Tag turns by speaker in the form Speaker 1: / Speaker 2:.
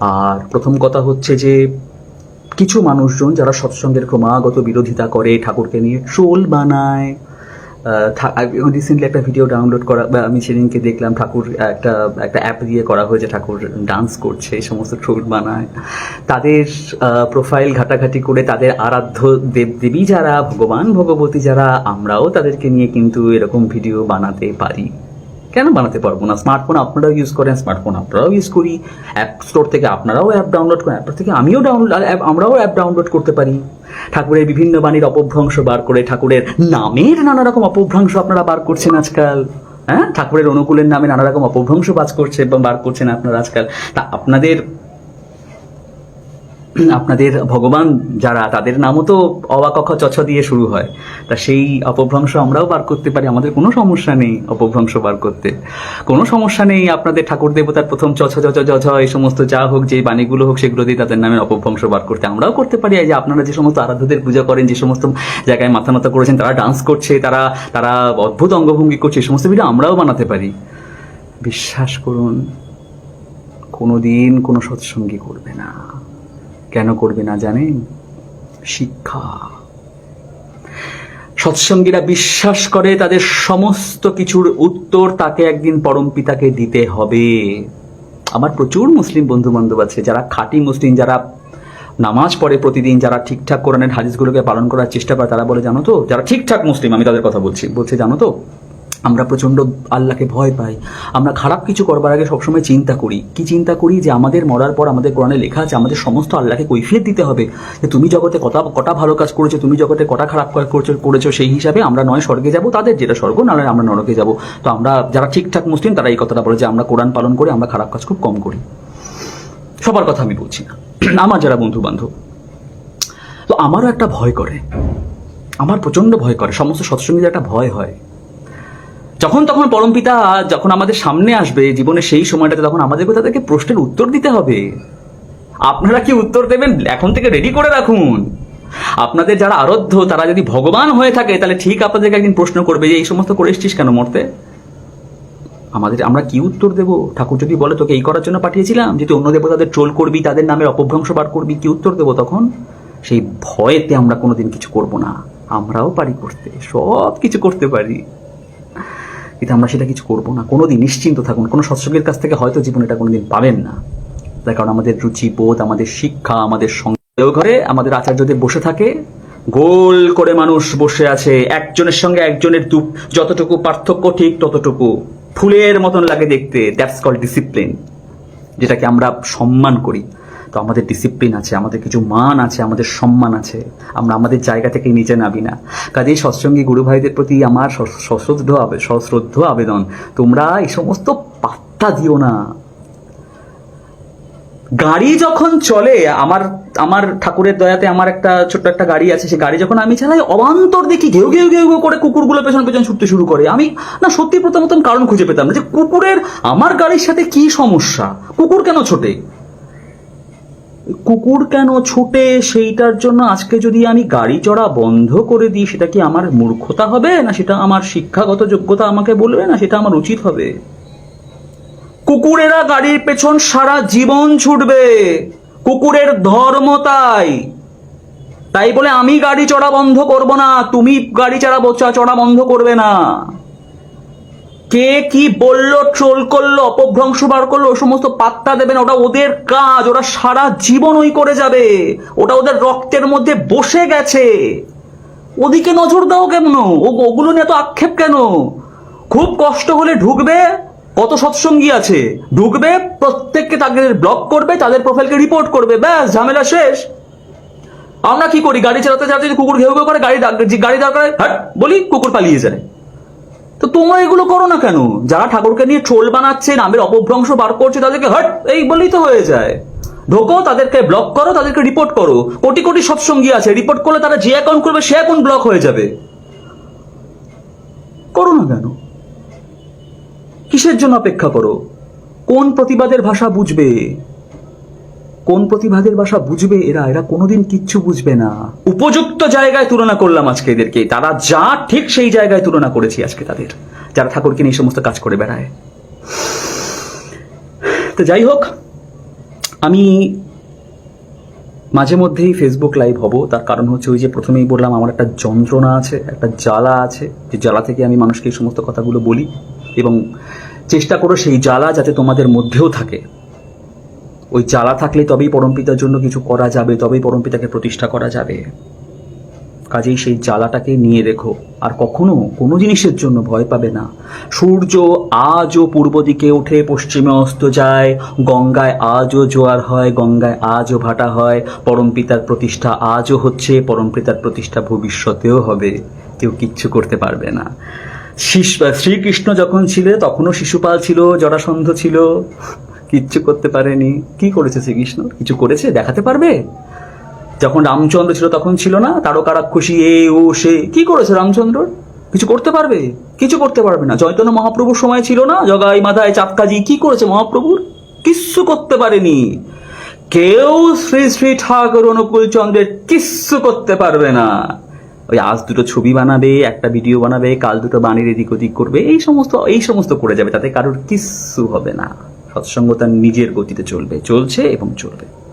Speaker 1: আর প্রথম কথা হচ্ছে যে কিছু মানুষজন যারা সৎসঙ্গের ক্রমাগত বিরোধিতা করে, ঠাকুরকে নিয়ে ট্রোল বানায় রিসেন্টলি একটা ভিডিও ডাউনলোড করা, বা আমি সেদিনকে দেখলাম ঠাকুর একটা একটা অ্যাপ দিয়ে করা হয়েছে, ঠাকুর ডান্স করছে, এই সমস্ত ট্রোল বানায়। তাদের প্রোফাইল ঘাটাঘাটি করে তাদের আরাধ্য দেব দেবী যারা, ভগবান ভগবতী যারা, আমরাও তাদেরকে নিয়ে কিন্তু এরকম ভিডিও বানাতে পারি। কেন বানাতে পারব না? স্মার্টফোন আপনারাও ইউজ করেন স্মার্টফোন আপনারাও ইউজ করি। অ্যাপ স্টোর থেকে আপনারাও অ্যাপ ডাউনলোড করেন অ্যাপ থেকে আমিও ডাউনলোড আমরাও অ্যাপ ডাউনলোড করতে পারি। ঠাকুরের বিভিন্ন বাণীর অপভ্রংশ বার করে ঠাকুরের নামের নানা রকম অপভ্রংশ আপনারা বার করছেন আজকাল। হ্যাঁ? ঠাকুরের অনুকূলের নামে নানা রকম অপভ্রংশ বাজ করছে বার করছেন আপনারা আজকাল। তা আপনাদের আপনাদের ভগবান যারা, তাদের নামও তো অবাকখ চছ দিয়ে শুরু হয়। তা সেই অপভ্রংশ আমরাও বার করতে পারি, আমাদের কোনো সমস্যা নেই অপভ্রংশ বার করতে। কোনো সমস্যা নেই আপনাদের ঠাকুর দেবতার প্রথম চছ চছ চছ এই সমস্ত যা হোক, যে বাণীগুলো হোক, সেগুলো দিয়ে তাদের নামে অপভ্রংশ বার করতে। আমরাও করতে পারি যে আপনারা যে সমস্ত আরাধ্যদের পূজা করেন, যে সমস্ত জায়গায় মাথা নত করেছেন, তারা ডান্স করছে, তারা তারা অদ্ভুত অঙ্গভঙ্গি করছে, এই সমস্ত ভিডিও আমরাও বানাতে পারি। বিশ্বাস করুন কোনো দিন কোনো সৎসঙ্গী করবে না। করবে না জানেন? শিক্ষা। সৎসঙ্গীরা বিশ্বাস করে তাদের সমস্ত কিছুর উত্তর তাকে একদিন পরম পিতাকে দিতে হবে। আমার প্রচুর মুসলিম বন্ধু বান্ধব আছে, যারা খাঁটি মুসলিম, যারা নামাজ পড়ে প্রতিদিন, যারা ঠিকঠাক কোরআনের হাদিসগুলোকে পালন করার চেষ্টা করে, তারা বলে, জানো তো, যারা ঠিকঠাক মুসলিম, আমি তাদের কথা বলছি, বলছে, জানো তো আমরা প্রচণ্ড আল্লাহকে ভয় পাই। আমরা খারাপ কিছু করবার আগে সবসময় চিন্তা করি। কি চিন্তা করি? যে আমাদের মরার পর আমাদের কোরআনে লেখা আছে, আমাদের সমস্ত আল্লাহকে কৈফিয়ত দিতে হবে। যে তুমি জগতে কটা কটা ভালো কাজ করেছ, তুমি জগতে কটা খারাপ কাজ করছ, করেছ, সেই হিসাবে আমরা নয় স্বর্গে যাব, তাদের যেটা স্বর্গ, নাহলে আমরা নরকে যাব। তো আমরা যারা ঠিকঠাক মুসলিম, তারা এই কথাটা বলে যে আমরা কোরআন পালন করে আমরা খারাপ কাজ খুব কম করি। সবার কথা আমি বলছি না। আমার যারা বন্ধু বান্ধব তো আমারও একটা ভয় করে। আমার প্রচণ্ড ভয় করে। সমস্ত সৎসঙ্গীদের একটা ভয় হয়। যখন তখন পরমপিতা যখন আমাদের সামনে আসবে জীবনের সেই সময়টাতে তখন আমাদেরকে তাদেরকে প্রশ্নের উত্তর দিতে হবে। আপনারা কি উত্তর দেবেন? এখন থেকে রেডি করে রাখুন। আপনাদের যারা আরাধ্য, তারা যদি ভগবান হয়ে থাকে, তাহলে ঠিক আপনাদেরকে একদিন প্রশ্ন করবে যে, এই সমস্ত করে এসছিস কেন মরতে? আমাদের, আমরা কি উত্তর দেব? ঠাকুর যদি বলে, তোকে এই করার জন্য পাঠিয়েছিলাম যদি অন্য দেবতাদের ট্রোল করবি, তাদের নামের অপভ্রংশ বার করবি, কি উত্তর দেব তখন? সেই ভয়েতে আমরা কোনোদিন কিছু করব না। আমরাও পারি করতে সব কিছু করতে পারি। কিন্তু আমরা সেটা কিছু করব না। কোনোদিন নিশ্চিন্ত থাকুন। কোনো সৎসঙ্গের কাছ থেকে হয়তো জীবনে এটা কোনোদিন পাবেন না। তার কারণ আমাদের রুচি, বোধ, আমাদের শিক্ষা, আমাদের সঙ্গে ঘরে, আমাদের আচার্যদের বসে থাকে। গোল করে মানুষ বসে আছে। একজনের সঙ্গে একজনের দু যতটুকু পার্থক্য ঠিক ততটুকু ফুলের মতন লাগে দেখতে। দ্যাটস কল ডিসিপ্লিন যেটাকে আমরা সম্মান করি। তো আমাদের ডিসিপ্লিন আছে, আমাদের কিছু মান আছে, আমাদের সম্মান আছে। আমরা আমাদের জায়গা থেকে নিচে নাবি না। কাজেই সৎসঙ্গী গুরু ভাইদের প্রতি আমার সশ্রদ্ধ সশ্রদ্ধ আবেদন, তোমরা এই সমস্ত পাত্তা দিও না। গাড়ি যখন চলে, আমার আমার ঠাকুরের দয়াতে আমার একটা ছোট্ট একটা গাড়ি আছে, সে গাড়ি যখন আমি চালাই, অবান্তর দেখি ঘেউ ঘেউ ঘেউ ঘেউ করে কুকুরগুলো পেছন পেছন ছুটতে শুরু করে। আমি না সত্যি প্রথমতম কারণ খুঁজে পেতাম না যে কুকুরের আমার গাড়ির সাথে কি সমস্যা? কুকুর কেন ছোটে? কুকুর কেন ছুটে? সেইটার জন্য আজকে যদি আমি গাড়ি চড়া বন্ধ করে দিই, সেটা কি আমার মূর্খতা হবে? না সেটা আমার শিক্ষাগত যোগ্যতা আমাকে বলবে? না সেটা আমার উচিত হবে? কুকুরেরা গাড়ির পেছন সারা জীবন ছুটবে। কুকুরের ধর্ম তাই। তাই বলে আমি গাড়ি চড়া বন্ধ করব না। তুমি গাড়ি চড়া চড়া বন্ধ করবে না। কে কি বলল, ট্রোল করল, অপভ্রংশ বার করল, ও সমস্ত পাত্তা দেবে না ওটা ওদের কাজ, ওরা সারা জীবন ওই করে যাবে। ওটা ওদের রক্তের মধ্যে বসে গেছে। ওদিকে নজর দাও ও, ওগুলো নিয়ে এত আক্ষেপ কেন? খুব কষ্ট হলে ঢুকবে, কত সৎসঙ্গী আছে, ঢুকবে, প্রত্যেককে তাদের ব্লক করবে, তাদের প্রোফাইলকে রিপোর্ট করবে, ব্যাস, ঝামেলা শেষ। আমরা কি করি? গাড়ি চালাতে চালাতে কুকুর ঘেউ ঘেউ করে, গাড়ি গাড়ি দরকার হাট, বলি কুকুর পালিয়ে যায়। তো তোমরা এগুলো করো না কেন? যারা ঠাকুরকে নিয়ে ট্রোল বানাচ্ছে, নামের অপভ্রংশ বার করছে, তাদেরকে হট, এই বলেই তো হয়ে যায়। ঢোকো, তাদেরকে ব্লক করো, তাদেরকে রিপোর্ট করো। কোটি কোটি সৎসঙ্গী আছে রিপোর্ট করলে তারা যে অ্যাকাউন্ট করবে, সে অ্যাকাউন্ট ব্লক হয়ে যাবে। করো না কেন? কিসের জন্য অপেক্ষা করো? কোন প্রতিবাদের ভাষা বুঝবে? কোন প্রতিবাদের ভাষা বুঝবে এরা? এরা কোনোদিন কিচ্ছু বুঝবে না। উপযুক্ত জায়গায় তুলনা করলাম আজকে এদেরকে। তারা যা ঠিক সেই জায়গায় তুলনা করেছি আজকে তাদের। যারা ঠাকুরকে নিয়ে এই সমস্ত কাজ করে বেড়ায়। তো যাই হোক, আমি মাঝে মধ্যেই ফেসবুক লাইভ হব। তার কারণ হচ্ছে ওই যে প্রথমেই বললাম, আমার একটা যন্ত্রণা আছে, একটা জ্বালা আছে, যে জ্বালা থেকে আমি মানুষকে এই সমস্ত কথাগুলো বলি এবং চেষ্টা করো সেই জ্বালা যাতে তোমাদের মধ্যেও থাকে। ওই জ্বালা থাকলে তবেই পরমপিতার জন্য কিছু করা যাবে, তবেই পরমপিতাকে প্রতিষ্ঠা করা যাবে। কাজেই সেই জ্বালাটাকে নিয়ে রেখো। আর কখনো কোনো জিনিসের জন্য ভয় পাবে না। সূর্য আজও পূর্ব দিকে উঠে পশ্চিমে অস্ত যায়, গঙ্গায় আজও জোয়ার হয়, গঙ্গায় আজও ভাটা হয়, পরমপিতার প্রতিষ্ঠা আজও হচ্ছে, পরমপিতার প্রতিষ্ঠা ভবিষ্যতেও হবে। কেউ কিচ্ছু করতে পারবে না। শ্রীকৃষ্ণ যখন ছিল তখনও শিশুপাল ছিল, জরাসন্ধ ছিল। কিচ্ছু করতে পারেনি। কি করেছে শ্রীকৃষ্ণ? কিছু করেছে? দেখাতে পারবে? যখন রামচন্দ্র ছিল তখন ছিল না? তারকা রাক্ষসী এ, ও, সে। কি করেছে রামচন্দ্র? কিছু করতে পারবে? কিছু করতে পারবে না। চৈতন্য মহাপ্রভুর সময় ছিল না? জগাই মাথায় চাপকাজি কি করেছে মহাপ্রভুর? কিচ্ছু করতে পারেনি। কেউ শ্রী শ্রী ঠাকুর অনুকূল চন্দ্রের কিচ্ছু করতে পারবে না। ওই আজ দুটো ছবি বানাবে, একটা ভিডিও বানাবে, কাল দুটো বাণীর এদিক ওদিক করবে, এই সমস্ত এই সমস্ত করে যাবে, তাতে কারোর কিচ্ছু হবে না। সৎসঙ্গ তার নিজের গতিতে চলবে চলছে এবং চলবে।